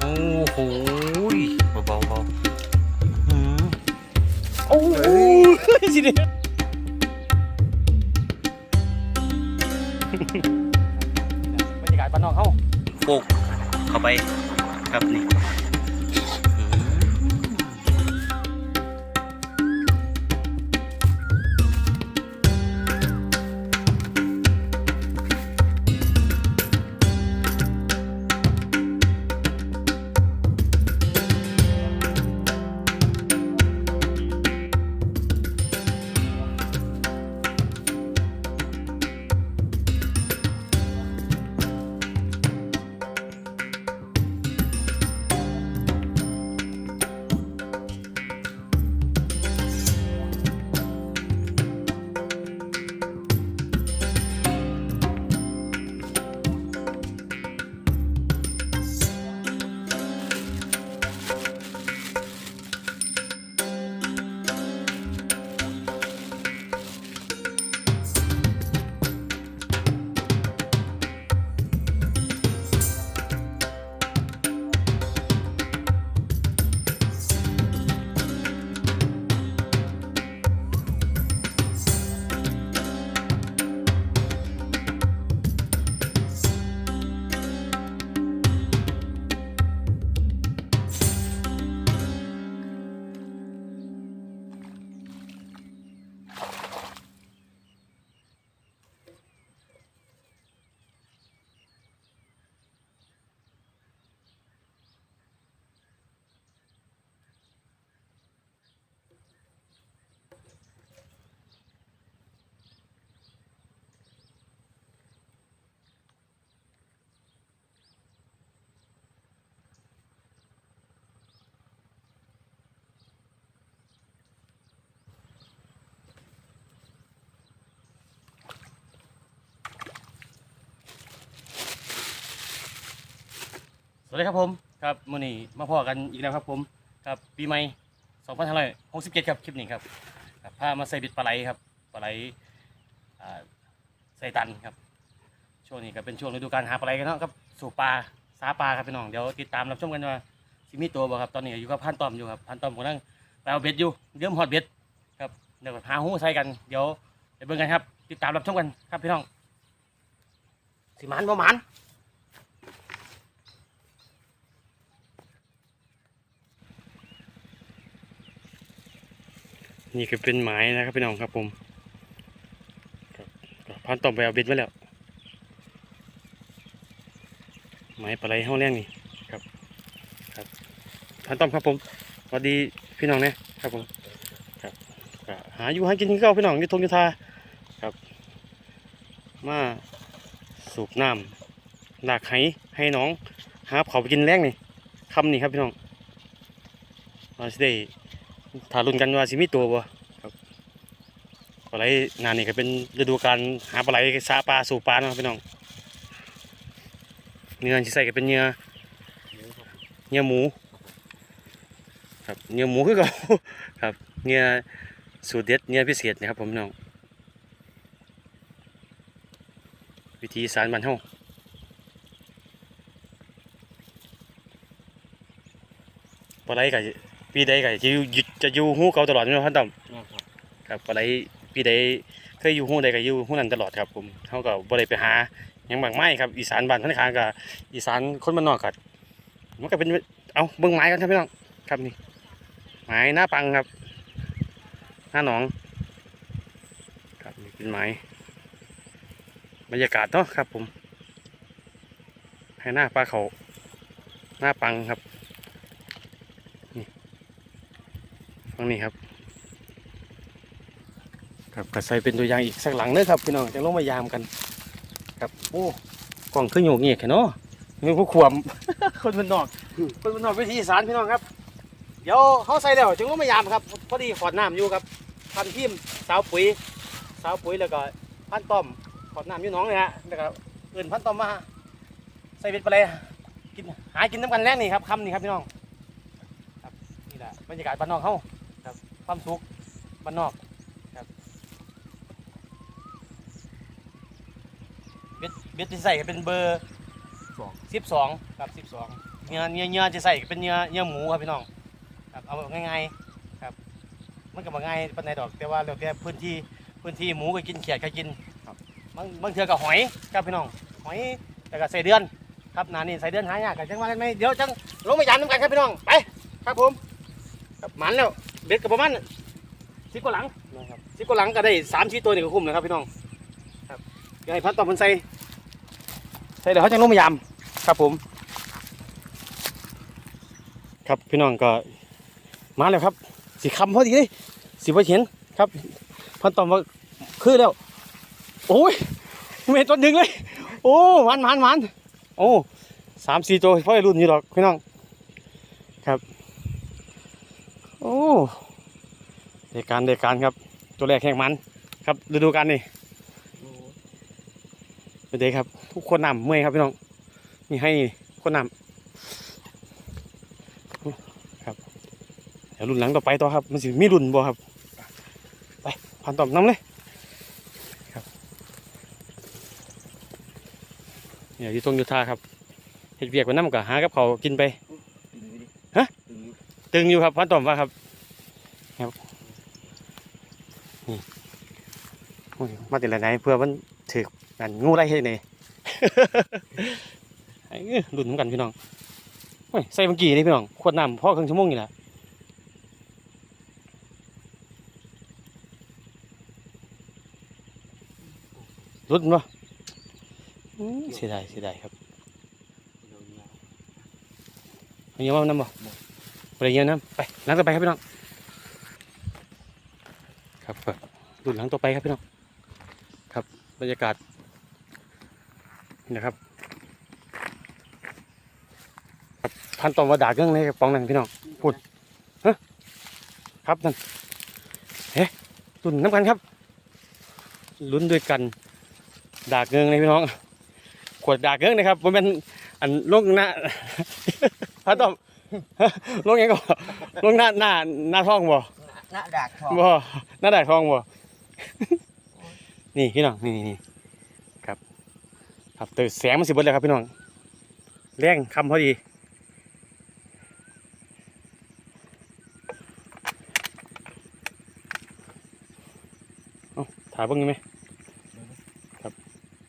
โอ้โหเบาๆเบาอืมโอ้ยสิเดีบรรยากาศบ้านนอกเขาโคกเข้าไปครับนี่ วัสดีครับผมครับมื้อนี้มาพอกันอีกแล้วครับผมครับปีใหม่2567ครับคลิปนี้ครับครับพามาใส่บิดปลาไหลครับปลาไหลอ่าใส่ตันครับ ช่วงนี้ก็เป็นช่วงฤดูการหาปลาไหลกันเนาะครับสู่ปลาสาปลาครับพี่น้องเดี๋ยวติดตามรับชมกันว่าสิมีตัวบ่ครับตอนนี้อยู่กับพันตอมอยู่ครับพันตอมกำลังไปเอาเบ็ดอยู่เริ่มฮอดเบ็ดครับเดี๋ยวหาหูใส่กันเดี๋ยวไปเบิ่งกันครับ ติดตามรับชมกันครับพี่น้องสิมันบ่มัน นี่ก็เป็นไม้นะครับพี่น้องครับผมพันต่อไปเอาเบ็ดไว้แล้วไม้ปลาไหลห้องแรงนี่ครับครับพันต้อมครับผมสวัสดีพี่น้องนะครับผมครับก็หาอยู่หากินที่เก้าพี่น้องยุทงยุทธาครับ มาสูบน้ำหลากไหให้น้องหาเขาไปกินแรงนี่คำนี่ครับพี่น้องมาสิได้ ถ้ารุ่นกันว่าสิมีตัวบ่ครับปลาไหลนานนี่ก็เป็นฤดูการหาปลาไหลสาปลาสู่ปลาเนาะพี่น้องเนื้อที่ใส่ก็เป็นเนื้อเนื้อหมู ครับเนื้อหมูคือเก่าครับเนื้อสูตรเด็ดเนื้อพิเศษนะครับผมน้องวิธีสารบ้านเฮาปลาไหลก็ ปีใดก็จะอยู่อยู่จะอยู่หูเก่าตลอดนี่เนาะพันต่ำครับอะไรปีใดเคยอยู่หูใดก็อยู่หูนั้นตลอดครับผมเขาก็บ่ได้ไปหาหยังบางไม้ครับอีสานบ้านท่านค้างกับอีสานคนบ้านนอกก็มันก็เป็นเอาเบิ่งไม้กันครับพี่น้องครับนี่ไม้หน้าปังครับหน้าหนอง ครับนี่เป็นไม้บรรยากาศเนาะครับผมให้หน้าปลาเขาหน้าปังครับ ฟัง นี่ครับครับก็ใสเป็นตัวอย่างอีกสักหลังเด้อครับพี่น้องจะลงมายามกัน ครับโอ้กล่องขึ้นโยกเงียกแค่เนาะมีผู้ขวมคนมันนอกคนมันนอกวิธีสารพี่น้องครับ เดี๋ยวเขาใส่แล้วจึงลงมายามครับพอดีขอดน้ำอยู่ครับพันพิมสาวปุ๋ยสาวปุ๋ยแล้วก็พันต้อมขอดน้ำอยู่น้องเลยฮะแล้วก็เอื่นพันต้อมมาใส่เบ็ดไปเลยกินหากินน้ำกันแรกนี่ครับคำนี่ครับพี่น้องนี่แหละบรรยากาศบ้านนอกเขา ครับความสุขบ้านนอกครับเบ็ดเบ็ดที่ใส่ก็เป็นเบอร์สองสิบสองครับสิบสองเนื้อเนื้อเนื้อจะใส่เป็นเนื้อเนื้อหมูครับพี่น้องครับเอาแบบง่ายๆครับ มันก็บ่ง่ายปานใดดอกแต่ว่าแล้วแต่พื้นที่พื้นที่หมูก็กินเขียดก็กินครับบางบางเทื่อก็หอยครับพี่น้องหอยแล้วก็ใส่เดือนครับหนานี่ใส่เดือนหายากกันจังว่ากันไหมเดี๋ยวจังลงมายามน้ำกันครับพี่น้องไปครับผมครับหมันแล้ว เบ็ดกับประมาณสิบกว่าหลังนะครับสิบกว่าหลังก็ได้สามชิ้ตัวนี่ก็คุ้มนะครับพี่น้องครับเดี๋ยวให้พันต่อมันใส่ใส่เดี๋ยวเขาจะลงมายามครับผม ครับพี่น้องก็มาแล้วครับสีคำพอดีเลยสีพอเห็นครับพันต่อมาคือแล้ว โอ้ยเมตตัวหนึ่งเลย โอ้หมันหมันหมันโอ้สามสี่ตัวพ่อไอ้รุ่นอยู่หรอกพี่น้อง ครับ โอ้เดการเดการครับ ตัวแรกแข่งมันครับฤดูกาลนี่เป็นเด็กครับทุกคนนำเมื่อยครับพี่น้องมีให้คนนำครับเดี๋ยวรุ่นหลังต่อไปต่อครับ มันสิมีรุ่นบ่ครับ ไปผ่านต่อบน้ำเลยครับเนี่ยอยู่ตรงยุทธาครับเห็ดเวียกไปน้ำกับหากับเขากินไป ตึงอยู่ครับพันตอมว่าครับครับนี่โอ้ยมาแต่ละไหนเพื่อมันถือกันงูไรเฮ็ดนี่ไอ้เอ้ยรุ่นเหมือนกันพี่น้องโอ้ยใส่เมื่อกี้นี่พี่น้องขวดน้ำพ่อครึ่งชั่วโมงนี่แหละรุ่นปะอืมเสียดายเสียดายครับเอาเยอะมากน้ำบ่ ไปเยอะน้ำไปหลังต่อไปครับพี่น้องครับครับรุ่นหลังต่อไปครับพี่น้องครับบรรยากาศนี่นะครับครับพันตอมว่าด่าเรื่องในกระป๋องนั่นพี่น้องพูดฮะครับนั่นเฮ้รุ่นน้ำกันครับลุ้นด้วยกันดากเงิงเลยพี่น้อง ขวดดากเงิงนะครับมันเป็นอันลงหน้าพันตอม ลงยังก่อนลงหน้าหน้าหน้าท้องบ่หน้าดากทองบ่หน้าดากท้องบ่นี่พี่น้องนี่นี่ครับ ครับแต่แสงมันสิบดเลยครับพี่น้องแรงคำพอดีเอาถ่ายเบิ้งยังไหมครับ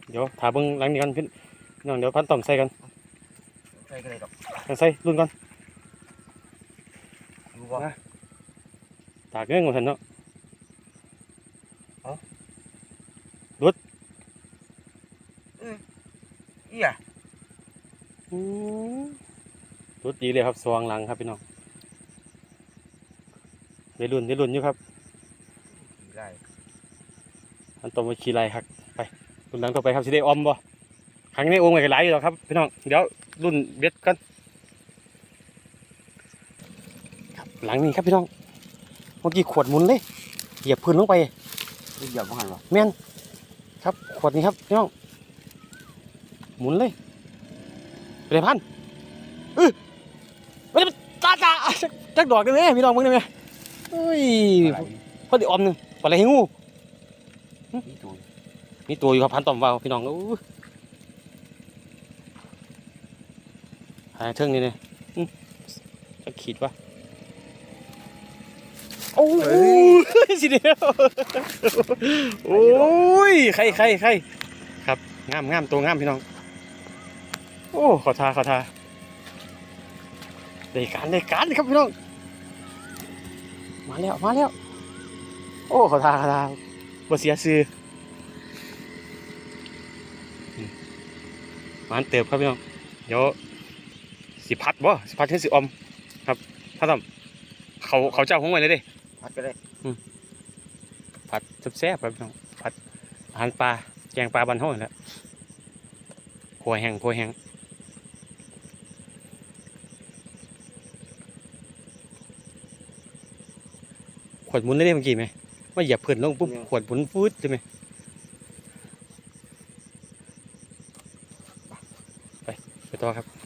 เดี๋ยวถ่ายเบิ้งหลังนี้กันพี่น้องเดี๋ยวพันต่อมใส่กันใส่กันเลยดอกกันใส่รุ่นก่อน ดูบ่ ตากเงื่อนของฉันเนาะเอี้ยอืมรถดีเลยครับสว่างหลังครับพี่น้องได้รุ่นได้รุ่นอยู่ครับได้อันต่อมาขี่ไรครับไปรุ่นหลังต่อไปครับสิได้ออมบ่ครั้งนี้โอ่งไปหลายอยู่แล้วครับพี่น้องเดี๋ยวรุ่นเบ็ดกันครับหลังนี้ครับพี่น้อง เมื่อกี้ขวดหมุนเลย เหยียบพื้นลงไปนี่เหยียบบ่หันบ่แม่นครับ ขวดนี้ครับพี่น้อง หมุนเลยไปเลยพันเออไปเลยตาตาจักจักดอกได้ไหมพี่น้องมึงได้ไหมเอ้ยพอดีออมหนึ่งปลาไหลงูนี่ตัวมีตัวอยู่ครับพันต่อมว่าวพี่น้องอู้หาเทิงนี่เนี่ยอื้อจะขีดวะ โอ้ยสิเดียวโอ้ยใครใครใครครับงามงามตัวงามพี่น้อง โอ้ขอทาขอทาได้การได้การครับพี่น้อง มาแล้วมาแล้ว โอ้ขอทาขอทาบ่เสียซื้อมันเติบครับพี่น้องเดี๋ยวสิพัดบ่สิพัดให้สิออมครับพัดต้อมเขาเขาเจ้าของไว้เลยเด้ พัดก็ได้ผัดแซ่บๆครับพี่น้องผัดอาหารปลาแกงปลาบันห้องนั่นแหล้วหัวแห้งหัวแห้งขวดหมุนได้เมื่อกี้ไหมว่าเหยียบเพื่อนลงปุ๊บขวดหมุนฟืดใช่ไหมไป ไปต่อครับ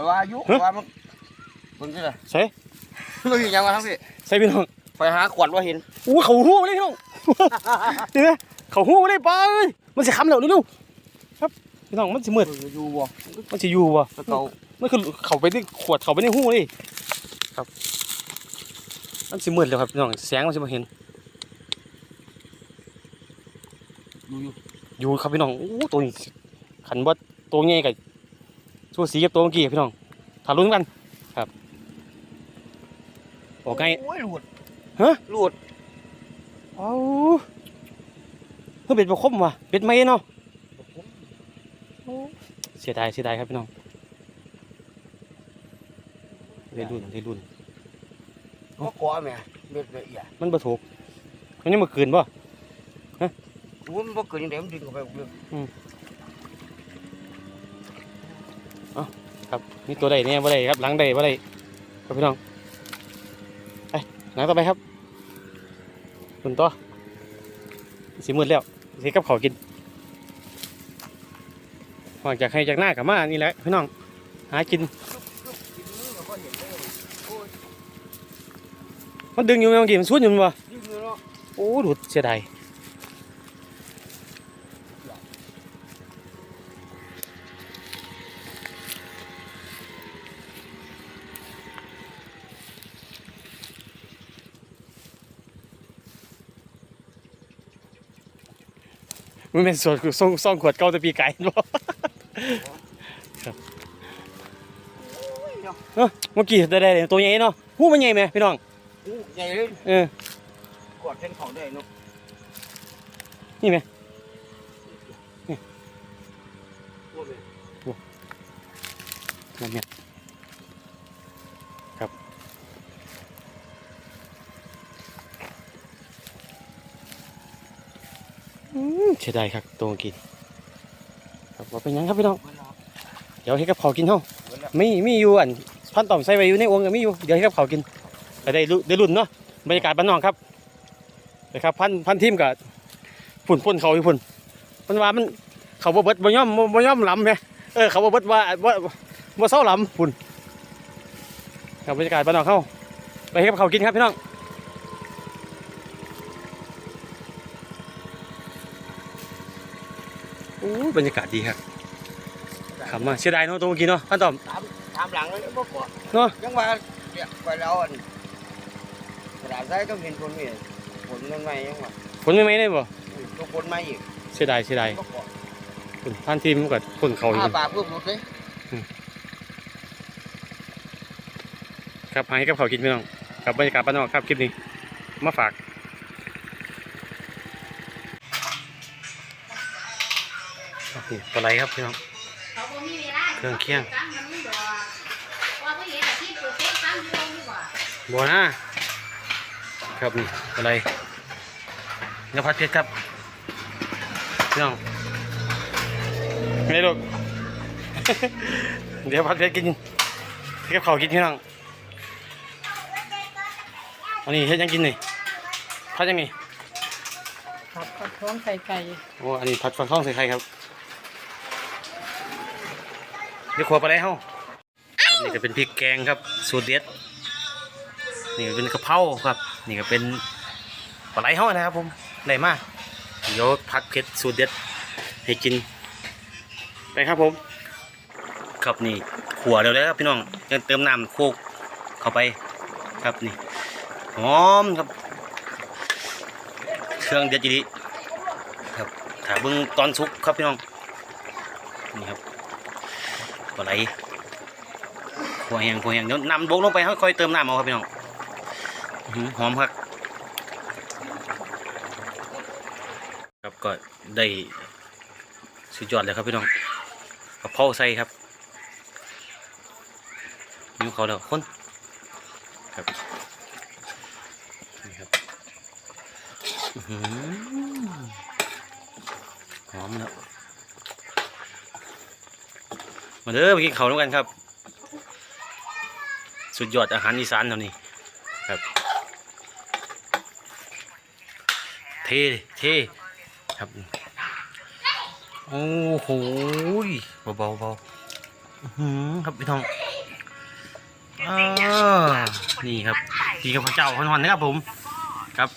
อุ้ยว่าว่าอยู่ว่ามันมึงสิล่ะใส่มึงอยู่ยังวะทั้งพี่ใส่พี่น้องไปหาขวดว่าเห็นอู้เขาหูมาเลยพี่น้อง นี่นะเขาหูมาเลยไปมันสิคำแล้วเร็วๆครับพี่น้องมันสิมืดมึงอยู่บ่มันสิอยู่บ่ตะเกามันคือเขาไปในขวดเขาไปในหูเลยครับ มันสิมืดแล้วครับพี่น้องแสงมันสิมาเห็นอยู่อยู่อยู่ครับพี่น้องโอ้ตัวนี้ขันว่าตัวใหญ่กับ ตัวสีกับตัวเมื่อกี้พี่น้องทารุนกันครับออกไงโอ้ยหลุดฮะหลุดเอาเพื่อเป็ดประคมว่ะเป็ดไม่เนาะเสียดายเสียดายครับพี่น้องเรียนรุ่นเรียนรุ่นก็กอแม่เบ็ดละเอียดมันบ่ถูกมันยังมาคืนบ่วุ้นบ่เกินยังไงมันดึงเข้าไปเรื่อง นี่ตัวใดเนี่ยบ่ได้ครับหลังใดบ่ได้ครับพี่น้องไปหลังต่อไปครับคุณต่อสีมืดแล้วสีกับเขากินหลังจากให้จากหน้ากับมานี่แหละพี่น้องหากินมันดึงอยู่ไหมบางทีมันสุดอยู่มั้ยวะดึงอยู่เนาะโอ้หลุดเสียดาย มันเป็นส่วนส่งส่องขวดเก่าแตะปีไก่บ่เอ้อเมื่อกี้ได้ได้ตัวใหญ่เนาะหูมันใหญ่ไหมพี่น้องอู้ใหญ่เลยเออ กอดเส้นเขาได้เนาะนี่ไหม โอ้ยนั่นเนี่ยครับ อืมเสียดายครับตัวเมื่อกี้ครับว่าเป็นหยังครับพี่น้องเวลาเดี๋ยวให้กับเขาวกินเฮาเวลามีมีอยู่อันพันต่อมใส่ไว้อยู่ในองค์ก็มีอยู่เดี๋ยวให้กับเขาวกินก็ได้รู้ได้รุ่นเนาะบรรยากาศบ้านนอกครับนะครับพันพันทีมกับฝุ่นพ่นเขาอยู่ฝุ่นมันว่ามันเขาบ่เบิดบ่ย่อมบ่บ่ย่อมลำไงเออเขาบ่เบิดว่าว่าบ่เศร้าลำฝุ่นครับบรรยากาศบ้านนอกเข้าไปให้กับเขาวกินครับพี่น้องโอ้ บรรยากาศดีครับขับมาเสียดายเนาะตัวเมื่อกี้เนาะพันต่อมตามตามหลังเลยบ่กอดเนาะยังว่าเนี่ยไปแล้วอันกระดาษใส่ก็เห็นคนนี่ผลมันใหม่ยังว่าฝนไม่ไหมได้บ่ตัวคนใหม่อีกเสียดายเสียดายบ่กอดฝุ่นพันทีมกับคนเขาอยู่อ้าปากเพิ่มหมดเลยครับให้กับเขาวกินพี่น้องกับบรรยากาศบ้านนอกครับคลิปนี้มาฝาก นี่ปลาไหลครับพี่น้องเขาบ่มีเวลาเครื่องเคียงตั้มันมีดอกว่าบ่เห็นอาชีพเปิดเฟซตั้งอยู่ตรงนี้บ่บัวนะครับนี่อะไรเนื้อผัดเผ็ดครับพี่น้องไม่ได้ลูกเดี๋ยวผัดเผ็ดกินให้กับเขาวกินพี่น้องอันนี้เฮ็ดหยังกินนี่ผัดยังไงผัดกระท้องไข่ไก่โอ้อันนี้ผัดฟักทองใส่ไข่ครับเดี๋ยวขวบอะไรเฮานี่ก็เป็นพริกแกงครับสูตรเด็ดนี่ก็เป็นกะเพราครับ นี่ก็เป็นปลาไหลเฮานะครับผมได้มากเดี๋ยวผัดเผ็ดสูตรเด็ดให้กินไปครับผม ครับนี่ขัวเร็วเลยครับพี่น้องยังเติมน้ำโคกเข้าไปครับนี่หอมครับ เครื่องเด็ดจีดีครับถ้าเบิ่งตอนสุกครับพี่น้องนี่ครับ ลาไหลขัวแหงขัวแหงเดี๋ยวนำบกลงไปค่อยๆเติมน้ำเอาครับพี่น้องหอมครับครับก็ได้สุดยอดเลยครับพี่น้องกระเพราใส่ครับนิ้วเขาแล้วคนครับนี่ครับอื้อหือหอมแล้ว มาเด้อมากินเขาวด้วยกันครับ สุดยอดอาหารอีสานเท่านี้ครับ เท่เท่ครับ โอ้โหเบาเบาเบาหือครับพี่น้องอนี่ครับกินกับข้าวเจ้าหอนๆนะครับผมครับ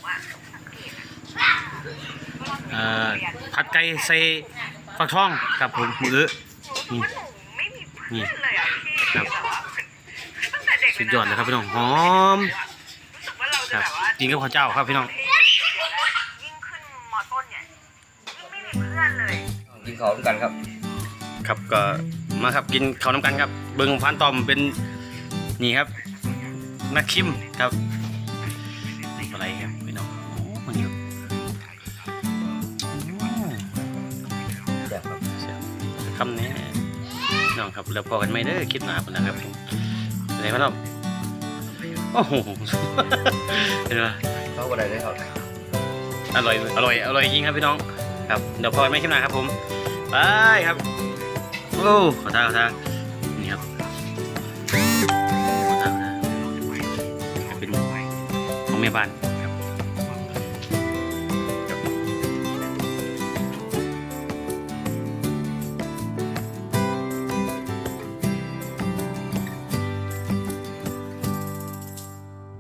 ผัดไก่ใส่ฟักทองครับผมมือ นี่นี่ครับสุดยอดเลยครับพี่น้องหอมครับกินกับข้าวเจ้าครับพี่น้องกินข้าวด้วยกันครับ ครับก็มาครับกินข้าวน้ำกันครับ เบิ้งพันตอมเป็นนี่ครับ นักคิมครับอะไรครับพี่น้องโอ้มันอยู่โอ้แซ่บครับเสียคำนี้ น้องครับแล้วพอกันไหมเด้อคลิปหน้าพุ่นะครับอะไรพันตอมโอ้โหเห็นไหมเข้าก็ได้เลยครับอร่อยอร่อยอร่อยจริงครับพี่น้อง ครับเดี๋ยวพอกันไหมคลิปหน้าครับผมไปครับโอ้ขอทาขอทานี่ครับขอทาขอทาเป็นของแม่บ้าน